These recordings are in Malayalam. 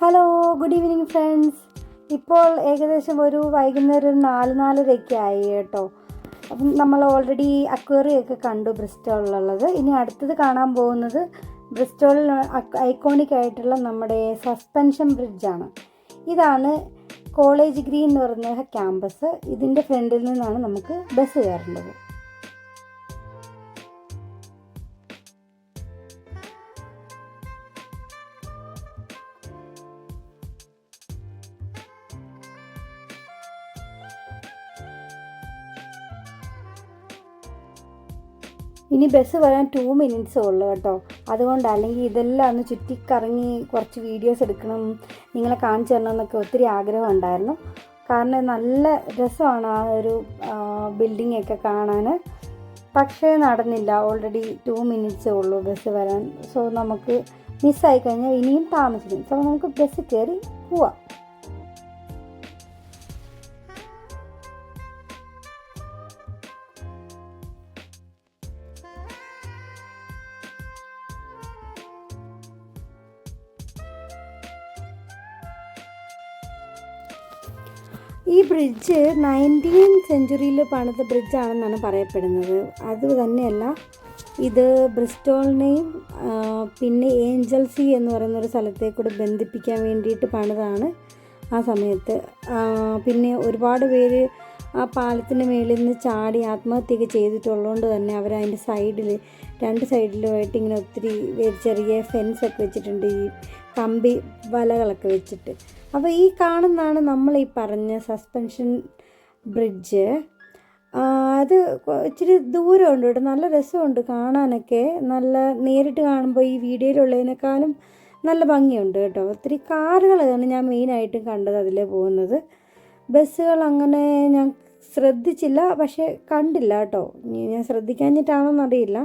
ഹലോ ഗുഡ് ഈവനിങ് ഫ്രണ്ട്സ് ഇപ്പോൾ ഏകദേശം ഒരു വൈകുന്നേരം നാല് നാലരയൊക്കെ ആയി കേട്ടോ. അപ്പം നമ്മൾ ഓൾറെഡി അക്വേറിയൊക്കെ കണ്ടു ബ്രിസ്റ്റോളിലുള്ളത് ഇനി അടുത്തത് കാണാൻ പോകുന്നത് ബ്രിസ്റ്റോളിൽ ഐക്കോണിക് ആയിട്ടുള്ള നമ്മുടെ സസ്പെൻഷൻ ബ്രിഡ്ജാണ് ഇതാണ് കോളേജ് ഗ്രീൻ എന്ന് പറഞ്ഞ ക്യാമ്പസ് ഇതിന്റെ ഫ്രണ്ടിൽ നിന്നാണ് നമുക്ക് ബസ് കയറേണ്ടത്. ഇനി ബസ് വരാൻ ടു മിനിറ്റ്സ് ഉള്ളൂ കേട്ടോ. അതുകൊണ്ട് അല്ലെങ്കിൽ ഇതെല്ലാം ഒന്ന് ചുറ്റിക്കറങ്ങി കുറച്ച് വീഡിയോസ് എടുക്കണം നിങ്ങളെ കാണിച്ചു തരണം എന്നൊക്കെ ഒത്തിരി ആഗ്രഹം ഉണ്ടായിരുന്നു. കാരണം നല്ല രസമാണ് ആ ഒരു ബിൽഡിംഗ് ഒക്കെ കാണാൻ. പക്ഷേ നടന്നില്ല ഓൾറെഡി ടു മിനിറ്റ്സേ ഉള്ളൂ ബസ് വരാൻ. സോ നമുക്ക് മിസ്സായി കഴിഞ്ഞാൽ ഇനിയും താമസിക്കും സോ നമുക്ക് ബസ് കയറി പോവാം. ഈ ബ്രിഡ്ജ് നയന്റീൻ സെഞ്ചുറിയിൽ പണിത ബ്രിഡ്ജാണെന്നാണ് പറയപ്പെടുന്നത്. അത് തന്നെയല്ല ഇത് ബ്രിസ്റ്റോളിനെയും പിന്നെ ഏഞ്ചൽ സി എന്ന് പറയുന്ന ഒരു സ്ഥലത്തെ കൂടെ ബന്ധിപ്പിക്കാൻ വേണ്ടിയിട്ട് പണിതാണ് ആ സമയത്ത്. പിന്നെ ഒരുപാട് പേര് ആ പാലത്തിന്റെ മേളിൽ നിന്ന് ചാടി ആത്മഹത്യയൊക്കെ ചെയ്തിട്ടുള്ളതുകൊണ്ട് തന്നെ അവർ അതിന്റെ സൈഡിൽ രണ്ട് സൈഡിലുമായിട്ട് ഇങ്ങനെ ഒത്തിരി ചെറിയ ഫെൻസൊക്കെ വെച്ചിട്ടുണ്ട്. ഈ കമ്പി വലകളൊക്കെ വെച്ചിട്ട്. അപ്പോൾ ഈ കാണുന്നതാണ് നമ്മൾ ഈ പറഞ്ഞ സസ്പെൻഷൻ ബ്രിഡ്ജ് അത് ഇച്ചിരി ദൂരമുണ്ട് കേട്ടോ. നല്ല രസമുണ്ട് കാണാനൊക്കെ. നല്ല നേരിട്ട് കാണുമ്പോൾ ഈ വീഡിയോയിലുള്ളതിനേക്കാളും നല്ല ഭംഗിയുണ്ട് കേട്ടോ. ഒത്തിരി കാറുകളാണ് ഞാൻ മെയിനായിട്ടും കണ്ടത് അതിലേ പോകുന്നത്. ബസ്സുകൾ അങ്ങനെ ഞാൻ ശ്രദ്ധിച്ചില്ല പക്ഷേ കണ്ടില്ല കേട്ടോ. ഞാൻ ഞാൻ ശ്രദ്ധിക്കാഞ്ഞിട്ടാണോന്നറിയില്ല.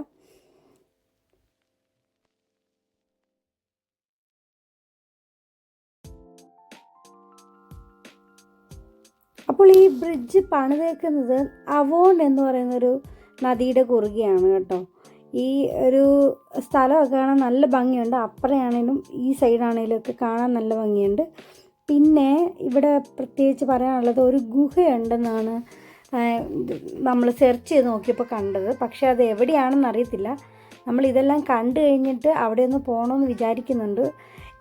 അപ്പോൾ ഈ ബ്രിഡ്ജ് പണിതേക്കുന്നത് അവോൺ എന്ന് പറയുന്നൊരു നദിയുടെ കുറുകയാണ് കേട്ടോ. ഈ ഒരു സ്ഥലമൊക്കെ കാണാൻ നല്ല ഭംഗിയുണ്ട്. അപ്പുറയാണേലും ഈ സൈഡാണേലും ഒക്കെ കാണാൻ നല്ല ഭംഗിയുണ്ട്. പിന്നെ ഇവിടെ പ്രത്യേകിച്ച് പറയാനുള്ളത് ഒരു ഗുഹയുണ്ടെന്നാണ് നമ്മൾ സെർച്ച് ചെയ്ത് നോക്കിയപ്പോൾ കണ്ടത്. പക്ഷേ അത് എവിടെയാണെന്ന് അറിയത്തില്ല. നമ്മൾ ഇതെല്ലാം കണ്ടു കഴിഞ്ഞിട്ട് അവിടെ ഒന്ന് പോകണമെന്ന് വിചാരിക്കുന്നുണ്ട്.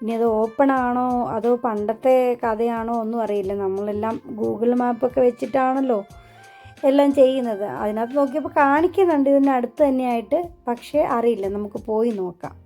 ഇനി അത് ഓപ്പൺ ആണോ? അതോ പണ്ടത്തെ കഥയാണോ? ഒന്നും അറിയില്ല. നമ്മളെല്ലാം ഗൂഗിൾ മാപ്പൊക്കെ വെച്ചിട്ടാണല്ലോ എല്ലാം ചെയ്യുന്നത്. അതിനകത്ത് നോക്കിയപ്പോൾ കാണിക്കുന്നുണ്ട്. ഇതിന്റെ അടുത്ത് തന്നെയായിട്ട്. പക്ഷേ അറിയില്ല. നമുക്ക് പോയി നോക്കാം.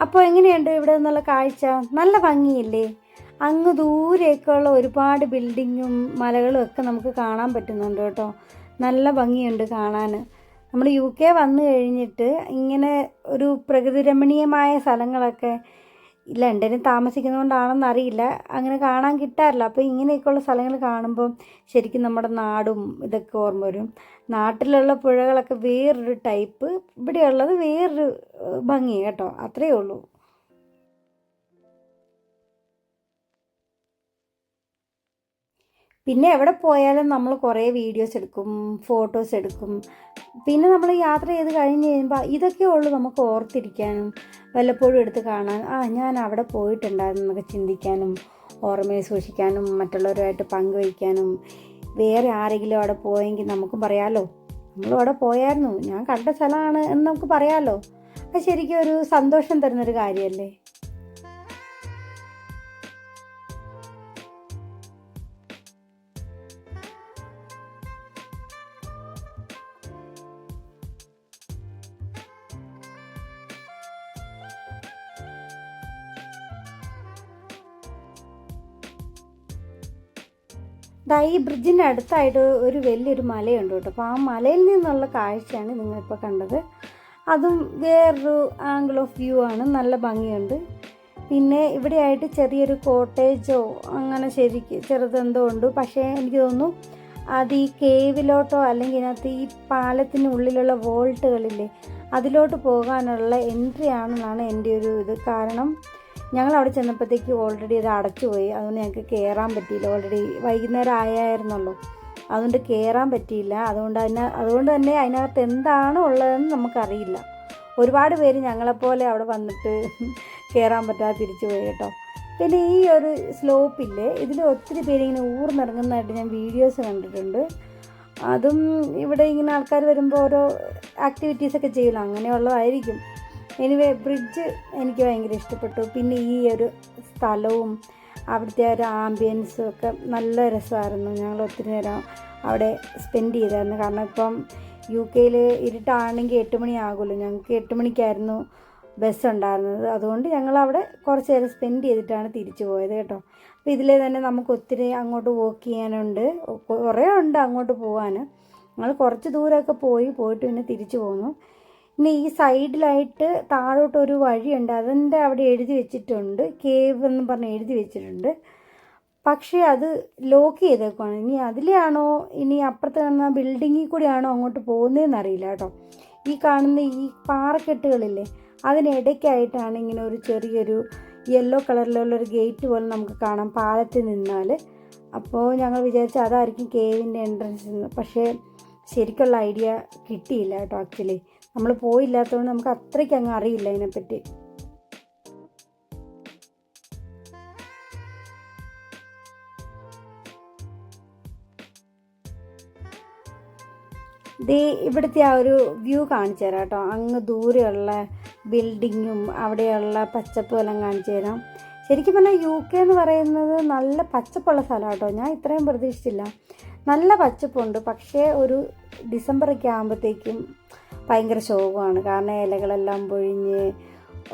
അപ്പോൾ എങ്ങനെയുണ്ട് ഇവിടെ നിന്നുള്ള കാഴ്ച? നല്ല ഭംഗിയില്ലേ? അങ്ങ് ദൂരെയൊക്കെയുള്ള ഒരുപാട് ബിൽഡിങ്ങും മലകളും ഒക്കെ നമുക്ക് കാണാൻ പറ്റുന്നുണ്ട് കേട്ടോ. നല്ല ഭംഗിയുണ്ട് കാണാൻ. നമ്മൾ യു കെ വന്നു കഴിഞ്ഞിട്ട് ഇങ്ങനെ ഒരു പ്രകൃതിരമണീയമായ സ്ഥലങ്ങളൊക്കെ ലണ്ടനിൽ താമസിക്കുന്നതുകൊണ്ടാണെന്ന് അറിയില്ല. അങ്ങനെ കാണാൻ കിട്ടാറില്ല. അപ്പോൾ ഇങ്ങനെയൊക്കെയുള്ള സ്ഥലങ്ങൾ കാണുമ്പോൾ ശരിക്കും നമ്മുടെ നാടും ഇതൊക്കെ ഓർമ്മ വരും. നാട്ടിലുള്ള പുഴകളൊക്കെ വേറൊരു ടൈപ്പ്. ഇവിടെയുള്ളത് വേറൊരു ഭംഗി കേട്ടോ. അത്രയേ ഉള്ളൂ. പിന്നെ എവിടെ പോയാലും നമ്മൾ കുറേ വീഡിയോസ് എടുക്കും ഫോട്ടോസ് എടുക്കും. പിന്നെ നമ്മൾ യാത്ര ചെയ്ത് കഴിഞ്ഞ് കഴിയുമ്പോൾ ഇതൊക്കെ ഉള്ളൂ നമുക്ക് ഓർത്തിരിക്കാനും വല്ലപ്പോഴും എടുത്ത് കാണാൻ. ആ ഞാൻ അവിടെ പോയിട്ടുണ്ടായിരുന്നു എന്നൊക്കെ ചിന്തിക്കാനും ഓർമ്മയെ സൂക്ഷിക്കാനും മറ്റുള്ളവരുമായിട്ട് പങ്കുവയ്ക്കാനും. വേറെ ആരെങ്കിലും അവിടെ പോയെങ്കിൽ നമുക്കും പറയാമല്ലോ നമ്മളും അവിടെ പോയായിരുന്നു. ഞാൻ കണ്ട സ്ഥലമാണ് എന്ന് നമുക്ക് പറയാമല്ലോ അത് ശരിക്കും ഒരു സന്തോഷം തരുന്നൊരു കാര്യമല്ലേ? ദാ ഈ ബ്രിഡ്ജിന്റെ അടുത്തായിട്ട് ഒരു വലിയൊരു മലയുണ്ട് കേട്ടോ. അപ്പോൾ ആ മലയിൽ നിന്നുള്ള കാഴ്ചയാണ് നിങ്ങളിപ്പോൾ കണ്ടത്. അതും വേറൊരു ആംഗിൾ ഓഫ് വ്യൂ ആണ്. നല്ല ഭംഗിയുണ്ട്. പിന്നെ ഇവിടെയായിട്ട് ചെറിയൊരു കോട്ടേജോ അങ്ങനെ ശരിക്ക് ചെറുതെന്തോ ഉണ്ട്. പക്ഷേ എനിക്ക് തോന്നുന്നു അത് ഈ കേവിലോട്ടോ അല്ലെങ്കിൽ ഇതിനകത്ത് ഈ പാലത്തിനുള്ളിലുള്ള വോൾട്ടുകളില്ലേ അതിലോട്ട് പോകാനുള്ള എൻട്രി ആണെന്നാണ് എന്റെ ഒരു ഇത്. കാരണം ഞങ്ങൾ അവിടെ ചെന്നപ്പോഴത്തേക്ക് ഓൾറെഡി അത് അടച്ചുപോയി. അതുകൊണ്ട് ഞങ്ങൾക്ക് കയറാൻ പറ്റിയില്ല. ഓൾറെഡി വൈകുന്നേരം ആയായിരുന്നല്ലോ. അതുകൊണ്ട് കയറാൻ പറ്റിയില്ല. അതുകൊണ്ട് അതിന് അതുകൊണ്ട് തന്നെ അതിനകത്ത് എന്താണ് ഉള്ളതെന്ന് നമുക്കറിയില്ല. ഒരുപാട് പേര് ഞങ്ങളെപ്പോലെ അവിടെ വന്നിട്ട് കയറാൻ പറ്റാതെ തിരിച്ചു പോയി കേട്ടോ. പിന്നെ ഈ ഒരു സ്ലോപ്പില്ലേ ഇതിൽ ഒത്തിരി പേര് ഇങ്ങനെ ഊർന്നിറങ്ങുന്നതായിട്ട് ഞാൻ വീഡിയോസ് കണ്ടിട്ടുണ്ട്. അതും ഇവിടെ ഇങ്ങനെ ആൾക്കാർ വരുമ്പോൾ ഓരോ ആക്ടിവിറ്റീസൊക്കെ ചെയ്യണം അങ്ങനെയുള്ളതായിരിക്കും. എനിവേ ബ്രിഡ്ജ് എനിക്ക് ഭയങ്കര ഇഷ്ടപ്പെട്ടു. പിന്നെ ഈ ഒരു സ്ഥലവും അവിടുത്തെ ഒരു ആംബിയൻസും ഒക്കെ നല്ല രസമായിരുന്നു. ഞങ്ങൾ ഒത്തിരി നേരം അവിടെ സ്പെൻഡ് ചെയ്തായിരുന്നു. കാരണം ഇപ്പം യു കെയിൽ ഇരുട്ടാണെങ്കിൽ എട്ട് മണിയാകുമല്ലോ ഞങ്ങൾക്ക് എട്ട് മണിക്കായിരുന്നു ബസ് ഉണ്ടായിരുന്നത്. അതുകൊണ്ട് ഞങ്ങൾ അവിടെ കുറച്ച് നേരം സ്പെൻഡ് ചെയ്തിട്ടാണ് തിരിച്ചു പോയത് കേട്ടോ. അപ്പോൾ ഇതിലെ തന്നെ നമുക്ക് ഒത്തിരി അങ്ങോട്ട് വോക്ക് ചെയ്യാനുണ്ട്. കുറേ ഉണ്ട് അങ്ങോട്ട് പോകാൻ ഞങ്ങൾ കുറച്ച് ദൂരമൊക്കെ പോയി പോയിട്ട് പിന്നെ തിരിച്ചു പോന്നു. പിന്നെ ഈ സൈഡിലായിട്ട് താഴോട്ട് ഒരു വഴിയുണ്ട്. അതിന്റെ അവിടെ എഴുതി വെച്ചിട്ടുണ്ട്? കേവ് എന്ന് പറഞ്ഞ് എഴുതി വെച്ചിട്ടുണ്ട്. പക്ഷേ അത് ലോക്ക് ചെയ്തേക്കുവാണ്. ഇനി അതിലെയാണോ ഇനി അപ്പുറത്ത് കാണുന്ന ബിൽഡിങ്ങിൽ കൂടിയാണോ അങ്ങോട്ട് പോകുന്നതെന്ന് അറിയില്ല കേട്ടോ. ഈ കാണുന്ന ഈ പാറക്കെട്ടുകളില്ലേ അതിനിടയ്ക്കായിട്ടാണ് ഇങ്ങനെ ഒരു ചെറിയൊരു യെല്ലോ കളറിലുള്ള ഒരു ഗേറ്റ് പോലെ നമുക്ക് കാണാം പാലത്തിൽ നിന്നാൽ. അപ്പോൾ ഞങ്ങൾ വിചാരിച്ച അതായിരിക്കും കേവിന്റെ എൻട്രൻസ് പക്ഷേ ശരിക്കുള്ള ഐഡിയ കിട്ടിയില്ല കേട്ടോ ആക്ച്വലി. നമ്മൾ പോയില്ലാത്തതുകൊണ്ട് നമുക്ക് അത്രയ്ക്ക് അങ്ങ് അറിയില്ല അതിനെപ്പറ്റി ദേ ഇവിടുത്തെ ആ ഒരു വ്യൂ കാണിച്ചു തരാം കേട്ടോ. അങ്ങ് ദൂരെയുള്ള ബിൽഡിങ്ങും അവിടെയുള്ള പച്ചപ്പും എല്ലാം കാണിച്ചു തരാം. ശരിക്കും പറഞ്ഞാൽ യു കെ എന്ന് പറയുന്നത് നല്ല പച്ചപ്പുള്ള സ്ഥലമാണ് കേട്ടോ. ഞാൻ ഇത്രയും പ്രതീക്ഷിച്ചില്ല. നല്ല പച്ചപ്പുണ്ട്. പക്ഷേ ഒരു ഡിസംബറൊക്കെ ആകുമ്പോഴത്തേക്കും ഭയങ്കര ശോകമാണ്. കാരണം ഇലകളെല്ലാം പൊഴിഞ്ഞ്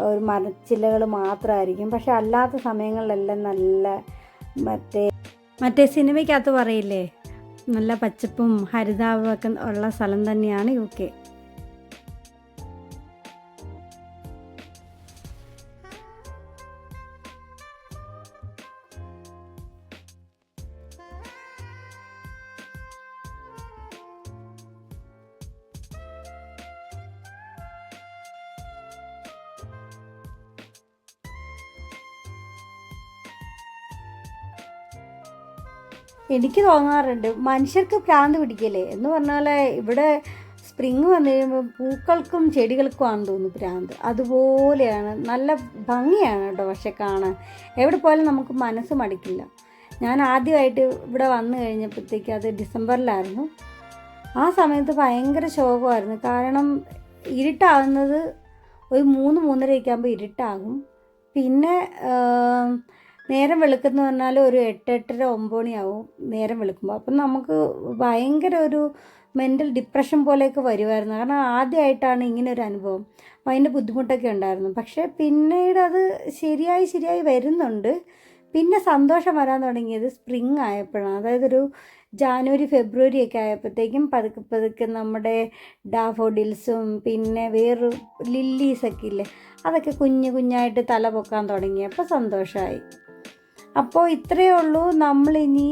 ഒരു മരച്ചില്ലകൾ മാത്രമായിരിക്കും. പക്ഷെ അല്ലാത്ത സമയങ്ങളിലെല്ലാം നല്ല മറ്റേ മറ്റേ സിനിമയ്ക്കകത്ത് പറയില്ലേ നല്ല പച്ചപ്പും ഹരിതാവും ഒക്കെ ഉള്ള സ്ഥലം തന്നെയാണ് യു കെ. എനിക്ക് തോന്നാറുണ്ട് മനുഷ്യർക്ക് ഭ്രാന്ത് പിടിക്കല്ലേ? എന്ന് പറഞ്ഞാൽ ഇവിടെ സ്പ്രിങ് വന്നു കഴിയുമ്പോൾ പൂക്കൾക്കും ചെടികൾക്കും ആണെന്ന് തോന്നുന്നു ഭ്രാന്ത്. അതുപോലെയാണ് നല്ല ഭംഗിയാണ് കേട്ടോ പക്ഷെ കാണാൻ. എവിടെ പോയാലും നമുക്ക് മനസ്സ് മടിക്കില്ല. ഞാൻ ആദ്യമായിട്ട് ഇവിടെ വന്നു കഴിഞ്ഞപ്പോഴത്തേക്ക് അത് ഡിസംബറിലായിരുന്നു. ആ സമയത്ത് ഭയങ്കര ശോകമായിരുന്നു. കാരണം ഇരുട്ടാവുന്നത് ഒരു മൂന്ന് മൂന്നരയൊക്കെ ആകുമ്പോൾ ഇരുട്ടാകും. പിന്നെ നേരം വെളുക്കുന്ന പറഞ്ഞാൽ ഒരു എട്ട് എട്ടര ഒമ്പണിയാവും നേരം വെളുക്കുമ്പോൾ അപ്പം നമുക്ക് ഭയങ്കര ഒരു മെന്റൽ ഡിപ്രഷൻ പോലെയൊക്കെ വരുമായിരുന്നു കാരണം ആദ്യമായിട്ടാണ് ഇങ്ങനെ ഒരു അനുഭവം. അപ്പം അതിന്റെ ബുദ്ധിമുട്ടൊക്കെ ഉണ്ടായിരുന്നു. പക്ഷേ പിന്നീട് അത് ശരിയായി ശരിയായി വരുന്നുണ്ട്. പിന്നെ സന്തോഷം വരാൻ തുടങ്ങിയത് സ്പ്രിങ് ആയപ്പോഴാണ്. അതായത് ഒരു ജാനുവരി ഫെബ്രുവരി ഒക്കെ ആയപ്പോഴത്തേക്കും പതുക്കെ പതുക്കെ നമ്മുടെ ഡാഫോഡിൽസും പിന്നെ വേറൊരു ലില്ലീസൊക്കെ ഇല്ലേ അതൊക്കെ കുഞ്ഞു കുഞ്ഞായിട്ട് തല പൊക്കാൻ തുടങ്ങിയപ്പോൾ സന്തോഷമായി അപ്പോൾ ഇത്രയേ ഉള്ളൂ. നമ്മളിനി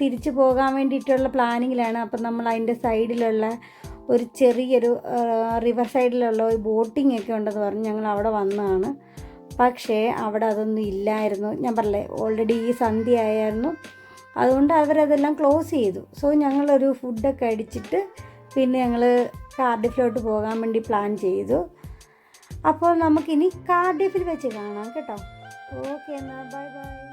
തിരിച്ചു പോകാൻ വേണ്ടിയിട്ടുള്ള പ്ലാനിങ്ങിലാണ്. അപ്പം നമ്മൾ അതിന്റെ സൈഡിലുള്ള ഒരു ചെറിയൊരു റിവർ സൈഡിലുള്ള ഒരു ബോട്ടിംഗ് ഒക്കെ ഉണ്ടെന്ന് പറഞ്ഞ് ഞങ്ങൾ അവിടെ വന്നതാണ്. പക്ഷേ അവിടെ അതൊന്നും ഇല്ലായിരുന്നു. ഞാൻ പറഞ്ഞേ ഓൾറെഡി ഈ സന്ധ്യ ആയായിരുന്നു. അതുകൊണ്ട് അവരതെല്ലാം ക്ലോസ് ചെയ്തു. സോ ഞങ്ങളൊരു ഫുഡൊക്കെ അടിച്ചിട്ട് പിന്നെ ഞങ്ങൾ കാർഡിഫിലോട്ട് പോകാൻ വേണ്ടി പ്ലാൻ ചെയ്തു. അപ്പോൾ നമുക്കിനി കാർഡിഫിൽ വെച്ച് കാണാം കേട്ടോ. ಓಕೆನಾ ಬಾಯ್ ಬಾಯ್